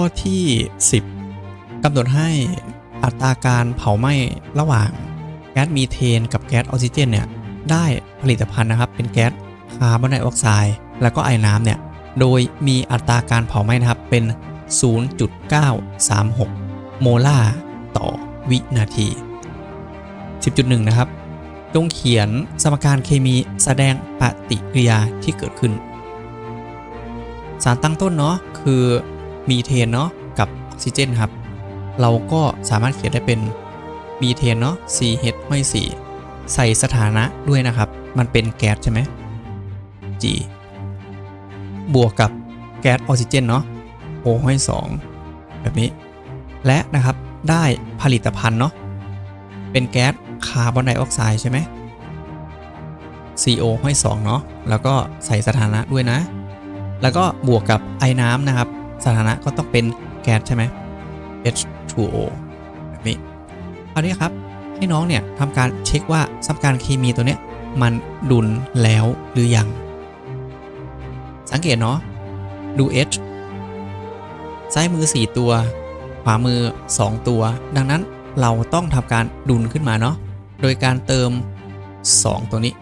ข้อที่ 10กำหนดให้อัตราการเผาไหม้ระหว่างแก๊สมีเทนกับแก๊สออกซิเจนเนี่ยได้ผลิตภัณฑ์นะครับเป็นแก๊สคาร์บอนไดออกไซด์แล้วก็ไอน้ำเนี่ยโดยมีอัตราการเผาไหม้นะครับเป็น 0.936 โมลาร์ต่อวินาที 10.1 นะครับ จงเขียนสมการเคมีแสดงปฏิกิริยาที่เกิดขึ้น สารตั้งต้นเนาะคือ มีเทนเนาะกับออกซิเจนครับ เราก็สามารถเขียนได้เป็นมีเทนเนาะ CH ไม่ 4 ใส่สถานะด้วยนะครับ มันเป็นแก๊สใช่ไหม G บวกกับแก๊สออกซิเจนเนาะ O ให้2แบบนี้ และนะครับได้ผลิตภัณฑ์เนาะ เป็นแก๊สคาร์บอนไดออกไซด์ใช่ไหม CO ห้2เนาะ แล้วก็ใส่สถานะด้วยนะ แล้วก็บวกกับไอ้น้ำนะครับ สถานะก็ต้องเป็นแก๊สใช่ไหม H2O แบบนี้คราวนี้ครับให้น้องเนี่ยทำการเช็คว่าสมการเคมีตัวเนี้ยมันดุลแล้วหรือยัง สังเกตเนาะดู H ซ้ายมือ 4 ตัว ขวามือ 2 ตัว ดังนั้นเราต้องทำการดุลขึ้นมาเนาะโดยการเติม 2 ตัวนี้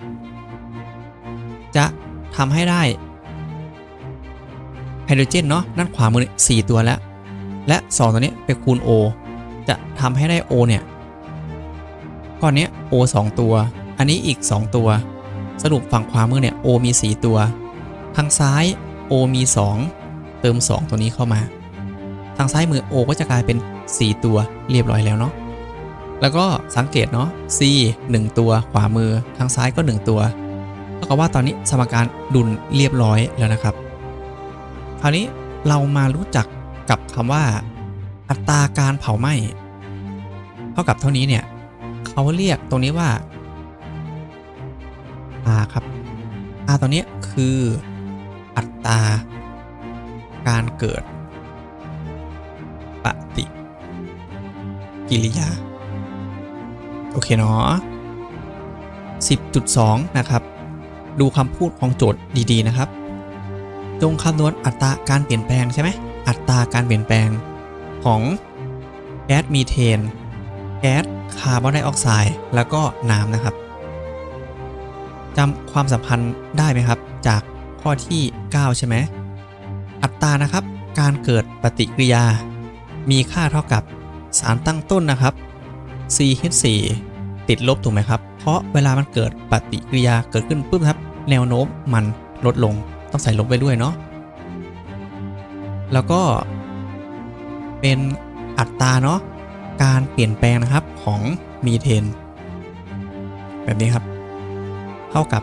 จะทำให้ได้ โดรเจนเนาะด้านขวามือนี่4ตัวแล้ว และ 2 ตัวนี้ไปคูณ O จะทำให้ได้ O เนี่ยก้อนนี้ O 2 ตัว อันนี้อีก 2 ตัว สรุปฝั่งขวามือเนี่ย O มี 4 ตัว ทางซ้าย O มี 2 เติม 2 ตัวนี้เข้ามา ทางซ้ายมือ O ก็จะกลายเป็น 4 ตัวเรียบร้อยแล้วเนาะแล้วก็สังเกตเนาะ C 1 ตัวขวามือ ทางซ้ายก็ 1 ตัวเท่ากับว่าตอนนี้สมการดุลเรียบร้อยแล้วนะครับ ราวนี้เรามารู้จักกับคำว่า อัตราการเผาไหม้เท่ากับเท่านี้เนี่ยเขาเรียกตรงนี้ว่า R ครับ R ตัวนี้คืออัตราการเกิด ปฏิกิริยา โอเคเนาะ10.2 นะครับ ดูคำพูดของโจทย์ดี ๆ นะครับ จงคำนวณอัตราการเปลี่ยนแปลงใช่ไหมอัตราการเปลี่ยนแปลงของแก๊สมีเทน แก๊สคาร์บอนไดออกไซด์แล้วก็น้ำนะครับจำความสัมพันธ์ได้ไหมครับ จากข้อที่ 9 ใช่ไหมอัตรานะครับ การเกิดปฏิกิริยา มีค่าเท่ากับสารตั้งต้นนะครับ CH4 ติดลบถูกไหมครับ เพราะเวลามันเกิดปฏิกิริยาเกิดขึ้นปุ๊บครับ แนวโน้มมันลดลง ต้องใส่ลบไปด้วยเนาะแล้วก็เป็นอัตราเนาะการเปลี่ยนแปลงนะครับของมีเทน แบบนี้ครับเท่ากับ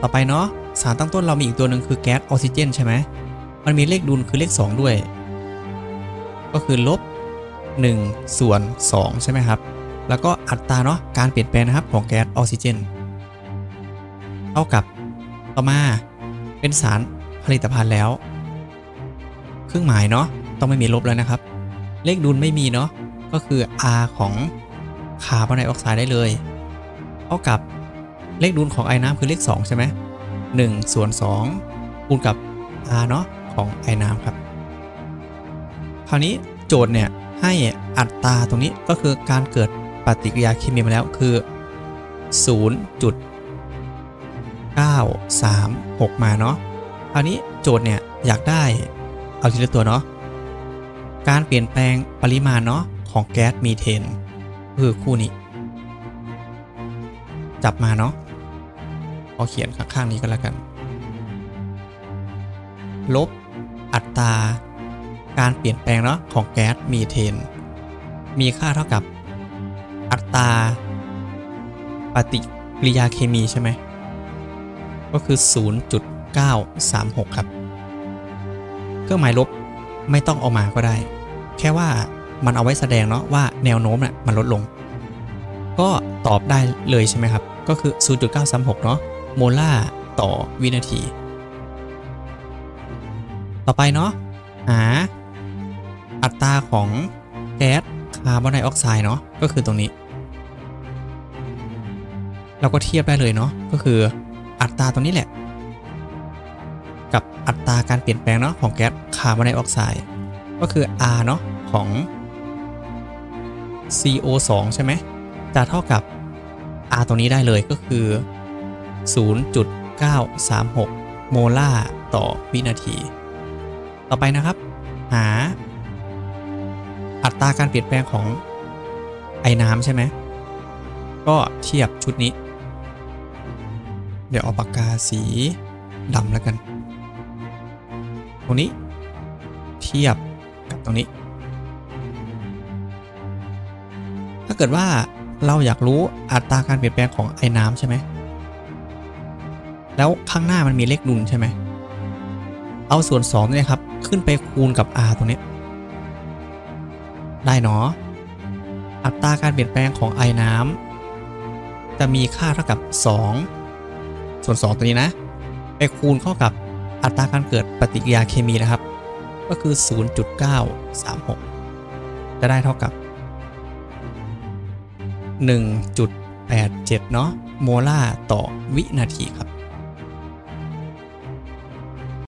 ต่อไปเนาะสารตั้งต้นเรามีอีกตัวหนึ่งคือแก๊สออกซิเจนใช่ไหมมันมีเลขดุลคือเลข 2 ด้วย ก็คือลบ 1 ส่วน 2 ใช่ไหมครับ แล้วก็อัตราเนาะการเปลี่ยนแปลงนะครับของแก๊สออกซิเจน เท่ากับต่อมา เป็นสารผลิตภัณฑ์แล้ว เครื่องหมายเนาะต้องไม่มีลบแล้วนะครับ เลขดุลไม่มีเนาะก็คือ R ของคาร์บอนไดออกไซด์ได้เลยเท่ากับเลขดุลของไอ้น้ำคือเลข 2 ใช่ไหม1ส่วน2คูณกับ R เนาะของไอ้น้ำครับ คราวนี้โจทย์เนี่ยให้อัตราตรงนี้ก็คือการเกิดปฏิกิริยาเคมีมาแล้วคือ 9 3 6 มาเนาะคราวนี้โจทย์เนี่ยอยากได้เอาทีละตัวเนาะการเปลี่ยนแปลงปริมาณเนาะของแก๊สมีเทนคือคู่นี้ จับมาเนาะพอาเขียนข้างๆนี้ก็แล้วกัน ลบอัตราการเปลี่ยนแปลงเนาะของแก๊สมีเทน มีค่าเท่ากับอัตราปฏิกิริยาเคมีใช่ไหม ก็คือ 0.936 ครับ เครื่องหมายลบไม่ต้องเอามาก็ได้ แค่ว่ามันเอาไว้แสดงเนาะว่าแนวโน้มน่ะมันลดลง ก็ตอบได้เลยใช่ไหมครับ ก็คือ 0.936 เนาะโมลาต่อวินาที ต่อไปเนาะหาอัตราของแก๊สคาร์บอนไดออกไซด์เนาะก็คือตรงนี้ เราก็เทียบได้เลยเนาะก็คือ อัตราตรงนี้แหละ กับอัตราการเปลี่ยนแปลงเนาะของแก๊สคาร์บอนไดออกไซด์ก็คือ R เนาะของ CO2 ใช่ไหมจะเท่ากับ R ตรงนี้ได้เลยก็คือ 0.936 โมลาร์ต่อวินาที ต่อไปนะครับ หา อัตราการเปลี่ยนแปลงของไอ้น้ำใช่ไหม ก็เทียบชุดนี้ เดี๋ยวเอาปากกาสีดำแล้วกัน ตรงนี้เทียบกับตรงนี้ ถ้าเกิดว่าเราอยากรู้อัตราการเปลี่ยนแปลงของไอ้น้ำใช่ไหม แล้วข้างหน้ามันมีเลขนุนใช่ไหม เอาส่วน2เนี่ยครับ ขึ้นไปคูณกับ r ตรงนี้ ได้เนาะ อัตราการเปลี่ยนแปลงของไอ้น้ำจะมีค่าเท่ากับ 2 ส่วน 2 ตัวนี้นะ ไปคูณเข้ากับอัตราการเกิดปฏิกิริยาเคมีนะครับ ก็คือ 0.936 จะได้เท่ากับ 1.87 เนาะโมลาร์ต่อวินาทีครับ